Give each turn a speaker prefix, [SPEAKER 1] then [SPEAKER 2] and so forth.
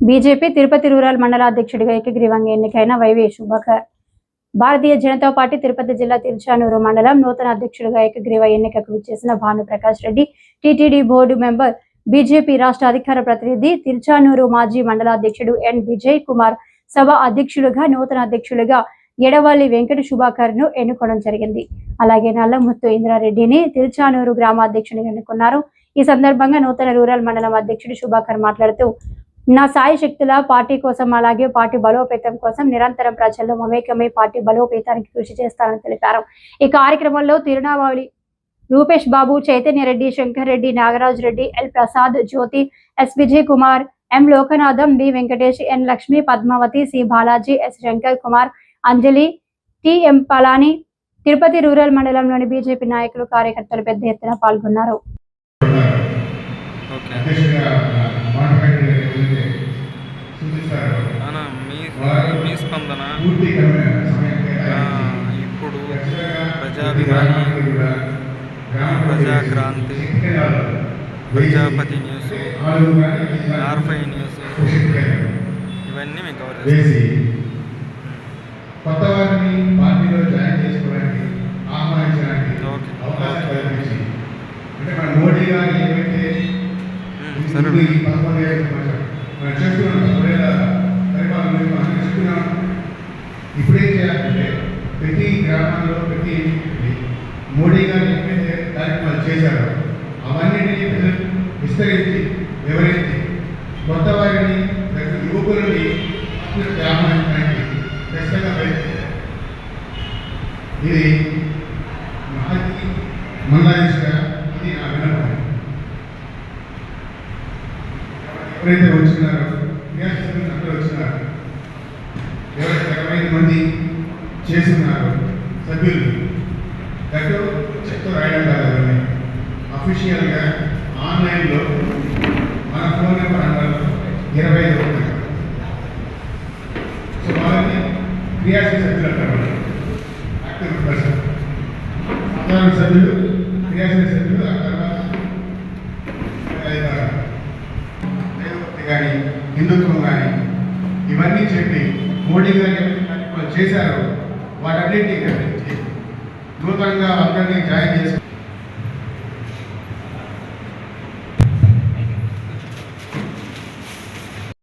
[SPEAKER 1] BJP Tirupati rural మండల అధ్యక్షుడిగా ఏకగ్రీవంగా ఎన్నికైన Y V Subhakar. Bharatiya Janata party Tirupati జిల్లా తిరుచానూరు మండలం నూతన అధ్యక్షుడిగా ఏకగ్రీవ ఎన్నికకు విచ్చేసిన Bhanuprakash Reddy TTD board member BJP రాష్ట్ర అధికార ప్రతినిధి తిరుచానూరు మాజీ మండలాధ్యక్షుడు ఎన్ విజయ్ కుమార్ సభ అధ్యక్షులుగా నూతన అధ్యక్షులుగా ఎడవల్లి వెంకట శుభాకర్ను ఎన్నుకోవడం జరిగింది. అలాగే నల్లముత్తు ఇంద్రారెడ్డిని తిరుచానూరు గ్రామాధ్యక్షునిగా ఎన్నుకున్నారు. ఈ సందర్భంగా నూతన రూరల్ మండలం అధ్యక్షుడు శుభాకర్ మాట్లాడుతూ నా సాయి శక్తుల పార్టీ కోసం అలాగే పార్టీ బలోపేతం కోసం నిరంతరం ప్రజల్లో మమేకమై పార్టీ బలోపేతానికి కృషి చేస్తానని తెలిపారు. ఈ కార్యక్రమంలో Tirunavali Rupesh Babu Chaitanya Reddy Shankar Reddy Nagaraj Reddy L Prasad Jyothi S Vijay Kumar M Lokanatham B Venkatesh N Lakshmi Padmavathi C Balaji S Shankar Kumar Anjali T M Palani Tirupati rural మండలంలోని BJP నాయకులు కార్యకర్తలు పెద్ద ఎత్తున పాల్గొన్నారు.
[SPEAKER 2] అధ్యక్షుడిగా మాట్లాడే సూచిస్తారో
[SPEAKER 3] అన్న మీ స్పందన? ఇప్పుడు ప్రజాభిమాని ప్రజాక్రాంతి, ప్రజాపతి న్యూస్ ఆర్ఫై న్యూస్ ఇవన్నీ మీకు కవర్ చేస్తాం
[SPEAKER 2] వేసి కొత్త వారిని పార్టీలో జాయిన్ చేసుకోవడానికి ఆహ్వానించడానికి
[SPEAKER 3] ఓకే.
[SPEAKER 2] అవకాశం కల్పించి అంటే మన మోడీ గారు ఏమైతే
[SPEAKER 3] ఉమ్, సరే
[SPEAKER 2] ఇప్పుడు ఈ పదకొండు ఏళ్ళ సంవత్సరం మనం చేస్తున్నాం పదకొండేళ్ళ పరిపాలన గురించి మనం చెప్తున్నాం ఇప్పుడేం చేయాలంటే ప్రతి గ్రామంలో ప్రతి మోడీ గారు ఏమైతే కార్యక్రమాలు చేశారు అవన్నిటినీ విస్తరించి వివరించి కొత్త వారిని యువకులని గ్రామానికి ఆహ్వానించడానికి ఖచ్చితంగా ప్రయత్నించారు ఇది మహాజీ మండలాధీశుగా ఇది నా విన్నపం. ఎవరైతే వచ్చినారో క్రియాశీలకులు అందరూ వచ్చినారు. ఎవరైతే ఇరవై ఐదు మంది చేస్తున్నారు సభ్యులు. దగ్గర చెక్తో రాయడం కాదు అవన్నీ అఫీషియల్గా ఆన్లైన్లో మన ఫోన్ నెంబర్ అందరూ ఇరవై ఐదు ఉన్నాయి. సో వాళ్ళని క్రియాశీల సభ్యులు అంటారు యాక్టివ్ పర్సన్ సాధారణ సభ్యులు క్రియాశీల సభ్యులు కానీ హిందుత్వం కానీ ఇవన్నీ చెప్పి మోడీ గారు చేశారు చేశారో వాటన్నిటినీ గ్రహించి నూతనంగా అందరినీ జాయిన్ చేసుకుని